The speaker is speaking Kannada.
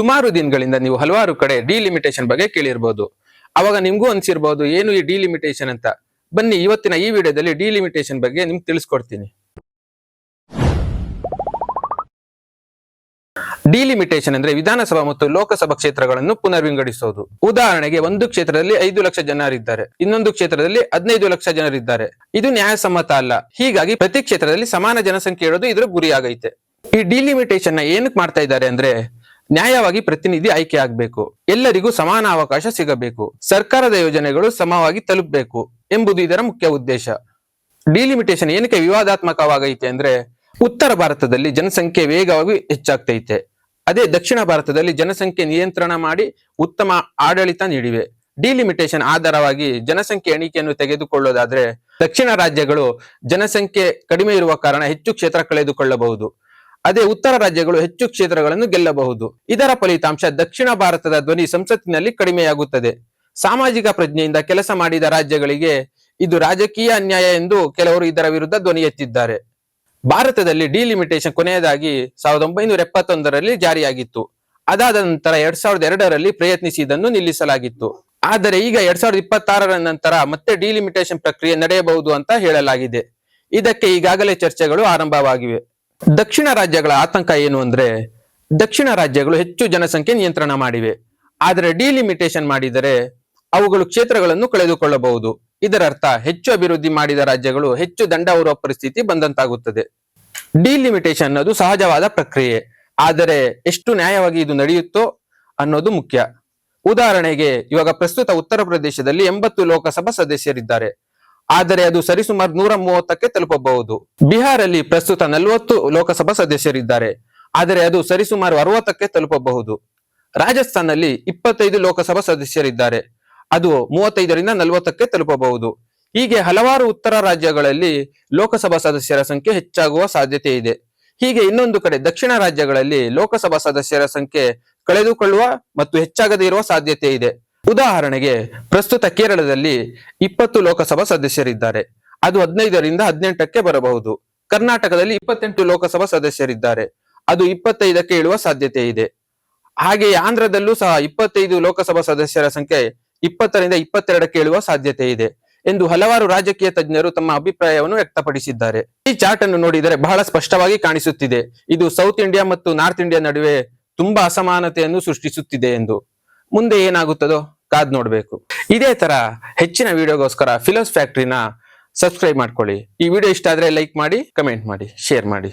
ಸುಮಾರು ದಿನಗಳಿಂದ ನೀವು ಹಲವಾರು ಕಡೆ ಡಿಲಿಮಿಟೇಷನ್ ಬಗ್ಗೆ ಕೇಳಿರ್ಬೋದು. ಅವಾಗ ನಿಮ್ಗೂ ಅನ್ಸಿರ್ಬೋದು, ಏನು ಈ ಡಿಲಿಮಿಟೇಷನ್ ಅಂತ? ಬನ್ನಿ, ಇವತ್ತಿನ ಈ ವಿಡಿಯೋದಲ್ಲಿ ಡಿಲಿಮಿಟೇಷನ್ ಬಗ್ಗೆ ನಿಮ್ಗೆ ತಿಳಿಸ್ಕೊಡ್ತೀನಿ. ಡಿಲಿಮಿಟೇಷನ್ ಅಂದ್ರೆ ವಿಧಾನಸಭಾ ಮತ್ತು ಲೋಕಸಭಾ ಕ್ಷೇತ್ರಗಳನ್ನು ಪುನರ್ವಿಂಗಡಿಸೋದು. ಉದಾಹರಣೆಗೆ, ಒಂದು ಕ್ಷೇತ್ರದಲ್ಲಿ ಐದು ಲಕ್ಷ ಜನರಿದ್ದಾರೆ ಇನ್ನೊಂದು ಕ್ಷೇತ್ರದಲ್ಲಿ ಹದಿನೈದು ಲಕ್ಷ ಜನರಿದ್ದಾರೆ ಇದು ನ್ಯಾಯಸಮ್ಮತ ಅಲ್ಲ. ಹೀಗಾಗಿ ಪ್ರತಿ ಕ್ಷೇತ್ರದಲ್ಲಿ ಸಮಾನ ಜನಸಂಖ್ಯೆ ಇರೋದು ಇದರ ಗುರಿಯಾಗೈತೆ ಈ ಡಿಲಿಮಿಟೇಷನ್ನ ಏನಕ್ಕೆ ಮಾಡ್ತಾ ಇದ್ದಾರೆ ಅಂದ್ರೆ ನ್ಯಾಯವಾಗಿ ಪ್ರತಿನಿಧಿ ಆಯ್ಕೆ ಆಗಬೇಕು. ಎಲ್ಲರಿಗೂ ಸಮಾನ ಅವಕಾಶ ಸಿಗಬೇಕು. ಸರ್ಕಾರದ ಯೋಜನೆಗಳು ಸಮವಾಗಿ ತಲುಪಬೇಕು ಎಂಬುದು ಇದರ ಮುಖ್ಯ ಉದ್ದೇಶ. ಡಿಲಿಮಿಟೇಷನ್ ಏನಕ್ಕೆ ವಿವಾದಾತ್ಮಕವಾಗೈತೆ ಅಂದ್ರೆ ಉತ್ತರ ಭಾರತದಲ್ಲಿ ಜನಸಂಖ್ಯೆ ವೇಗವಾಗಿ ಹೆಚ್ಚಾಗ್ತೈತೆ. ಅದೇ ದಕ್ಷಿಣ ಭಾರತದಲ್ಲಿ ಜನಸಂಖ್ಯೆ ನಿಯಂತ್ರಣ ಮಾಡಿ ಉತ್ತಮ ಆಡಳಿತ ನೀಡಿವೆ. ಡಿಲಿಮಿಟೇಷನ್ ಆಧಾರವಾಗಿ ಜನಸಂಖ್ಯೆ ಎಣಿಕೆಯನ್ನು ತೆಗೆದುಕೊಳ್ಳೋದಾದ್ರೆ ದಕ್ಷಿಣ ರಾಜ್ಯಗಳು ಜನಸಂಖ್ಯೆ ಕಡಿಮೆ ಇರುವ ಕಾರಣ ಹೆಚ್ಚು ಕ್ಷೇತ್ರ ಕಳೆದುಕೊಳ್ಳಬಹುದು. ಅದೇ ಉತ್ತರ ರಾಜ್ಯಗಳು ಹೆಚ್ಚು ಕ್ಷೇತ್ರಗಳನ್ನು ಗೆಲ್ಲಬಹುದು. ಇದರ ಫಲಿತಾಂಶ ದಕ್ಷಿಣ ಭಾರತದ ಧ್ವನಿ ಸಂಸತ್ತಿನಲ್ಲಿ ಕಡಿಮೆಯಾಗುತ್ತದೆ. ಸಾಮಾಜಿಕ ಪ್ರಜ್ಞೆಯಿಂದ ಕೆಲಸ ಮಾಡಿದ ರಾಜ್ಯಗಳಿಗೆ ಇದು ರಾಜಕೀಯ ಅನ್ಯಾಯ ಎಂದು ಕೆಲವರು ಇದರ ವಿರುದ್ಧ ಧ್ವನಿ ಎತ್ತಿದ್ದಾರೆ. ಭಾರತದಲ್ಲಿ ಡಿಲಿಮಿಟೇಷನ್ ಕೊನೆಯದಾಗಿ ಸಾವಿರದ ಒಂಬೈನೂರ ಎಪ್ಪತ್ತೊಂದರಲ್ಲಿ ಜಾರಿಯಾಗಿತ್ತು. ಅದಾದ ನಂತರ ಎರಡ್ ಸಾವಿರದ ಎರಡರಲ್ಲಿ ಪ್ರಯತ್ನಿಸಿ ಇದನ್ನು ನಿಲ್ಲಿಸಲಾಗಿತ್ತು. ಆದರೆ ಈಗ ಎರಡ್ ಸಾವಿರದ ಇಪ್ಪತ್ತಾರರ ನಂತರ ಮತ್ತೆ ಡಿಲಿಮಿಟೇಷನ್ ಪ್ರಕ್ರಿಯೆ ನಡೆಯಬಹುದು ಅಂತ ಹೇಳಲಾಗಿದೆ. ಇದಕ್ಕೆ ಈಗಾಗಲೇ ಚರ್ಚೆಗಳು ಆರಂಭವಾಗಿವೆ. ದಕ್ಷಿಣ ರಾಜ್ಯಗಳ ಆತಂಕ ಏನು ಅಂದ್ರೆ ದಕ್ಷಿಣ ರಾಜ್ಯಗಳು ಹೆಚ್ಚು ಜನಸಂಖ್ಯೆ ನಿಯಂತ್ರಣ ಮಾಡಿವೆ. ಆದರೆ ಡಿಲಿಮಿಟೇಷನ್ ಮಾಡಿದರೆ ಅವುಗಳು ಕ್ಷೇತ್ರಗಳನ್ನು ಕಳೆದುಕೊಳ್ಳಬಹುದು. ಇದರರ್ಥ ಹೆಚ್ಚು ಅಭಿವೃದ್ಧಿ ಮಾಡಿದ ರಾಜ್ಯಗಳು ಹೆಚ್ಚು ದಂಡ ಹೊರುವ ಪರಿಸ್ಥಿತಿ ಬಂದಂತಾಗುತ್ತದೆ. ಡಿಲಿಮಿಟೇಷನ್ ಅನ್ನೋದು ಸಹಜವಾದ ಪ್ರಕ್ರಿಯೆ. ಆದರೆ ಎಷ್ಟು ನ್ಯಾಯವಾಗಿ ಇದು ನಡೆಯುತ್ತೋ ಅನ್ನೋದು ಮುಖ್ಯ. ಉದಾಹರಣೆಗೆ ಇವಾಗ ಪ್ರಸ್ತುತ ಉತ್ತರ ಪ್ರದೇಶದಲ್ಲಿ ಎಂಬತ್ತು ಲೋಕಸಭಾ ಸದಸ್ಯರಿದ್ದಾರೆ. ಆದರೆ ಅದು ಸರಿಸುಮಾರು ನೂರ ಮೂವತ್ತಕ್ಕೆ ತಲುಪಬಹುದು. ಬಿಹಾರಲ್ಲಿ ಪ್ರಸ್ತುತ ನಲವತ್ತು ಲೋಕಸಭಾ ಸದಸ್ಯರಿದ್ದಾರೆ, ಆದರೆ ಅದು ಸರಿಸುಮಾರು ಅರವತ್ತಕ್ಕೆ ತಲುಪಬಹುದು. ರಾಜಸ್ಥಾನಲ್ಲಿ ಇಪ್ಪತ್ತೈದು ಲೋಕಸಭಾ ಸದಸ್ಯರಿದ್ದಾರೆ, ಅದು ಮೂವತ್ತೈದರಿಂದ ನಲವತ್ತಕ್ಕೆ ತಲುಪಬಹುದು. ಹೀಗೆ ಹಲವಾರು ಉತ್ತರ ರಾಜ್ಯಗಳಲ್ಲಿ ಲೋಕಸಭಾ ಸದಸ್ಯರ ಸಂಖ್ಯೆ ಹೆಚ್ಚಾಗುವ ಸಾಧ್ಯತೆ ಇದೆ. ಹೀಗೆ ಇನ್ನೊಂದು ಕಡೆ ದಕ್ಷಿಣ ರಾಜ್ಯಗಳಲ್ಲಿ ಲೋಕಸಭಾ ಸದಸ್ಯರ ಸಂಖ್ಯೆ ಕಳೆದುಕೊಳ್ಳುವ ಮತ್ತು ಹೆಚ್ಚಾಗದೇ ಇರುವ ಸಾಧ್ಯತೆ ಇದೆ. ಉದಾಹರಣೆಗೆ, ಪ್ರಸ್ತುತ ಕೇರಳದಲ್ಲಿ ಇಪ್ಪತ್ತು ಲೋಕಸಭಾ ಸದಸ್ಯರಿದ್ದಾರೆ. ಅದು ಹದಿನೈದರಿಂದ ಹದಿನೆಂಟಕ್ಕೆ ಬರಬಹುದು. ಕರ್ನಾಟಕದಲ್ಲಿ ಇಪ್ಪತ್ತೆಂಟು ಲೋಕಸಭಾ ಸದಸ್ಯರಿದ್ದಾರೆ. ಅದು ಇಪ್ಪತ್ತೈದಕ್ಕೆ ಇಳುವ ಸಾಧ್ಯತೆ ಇದೆ. ಹಾಗೆಯೇ ಆಂಧ್ರದಲ್ಲೂ ಸಹ ಇಪ್ಪತ್ತೈದು ಲೋಕಸಭಾ ಸದಸ್ಯರ ಸಂಖ್ಯೆ ಇಪ್ಪತ್ತರಿಂದ ಇಪ್ಪತ್ತೆರಡಕ್ಕೆ ಇಳುವ ಸಾಧ್ಯತೆ ಇದೆ ಎಂದು ಹಲವಾರು ರಾಜಕೀಯ ತಜ್ಞರು ತಮ್ಮ ಅಭಿಪ್ರಾಯವನ್ನು ವ್ಯಕ್ತಪಡಿಸಿದ್ದಾರೆ. ಈ ಚಾರ್ಟ್ ಅನ್ನು ನೋಡಿದರೆ ಬಹಳ ಸ್ಪಷ್ಟವಾಗಿ ಕಾಣಿಸುತ್ತಿದೆ. ಇದು ಸೌತ್ ಇಂಡಿಯಾ ಮತ್ತು ನಾರ್ತ್ ಇಂಡಿಯಾ ನಡುವೆ ತುಂಬಾ ಅಸಮಾನತೆಯನ್ನು ಸೃಷ್ಟಿಸುತ್ತಿದೆ ಎಂದು. ಮುಂದೆ ಏನಾಗುತ್ತದೋ? ಕಾದ್ ನೋಡಬೇಕು. ಇದೇ ತರ ಹೆಚ್ಚಿನ ವಿಡಿಯೋಗೋಸ್ಕರ ಫಿಲೋಸ್ ಫ್ಯಾಕ್ಟ್ರಿನ ಸಬ್ಸ್ಕ್ರೈಬ್ ಮಾಡ್ಕೊಳ್ಳಿ. ಈ ವಿಡಿಯೋ ಇಷ್ಟ ಆದ್ರೆ ಲೈಕ್ ಮಾಡಿ ಕಮೆಂಟ್ ಮಾಡಿ ಶೇರ್ ಮಾಡಿ.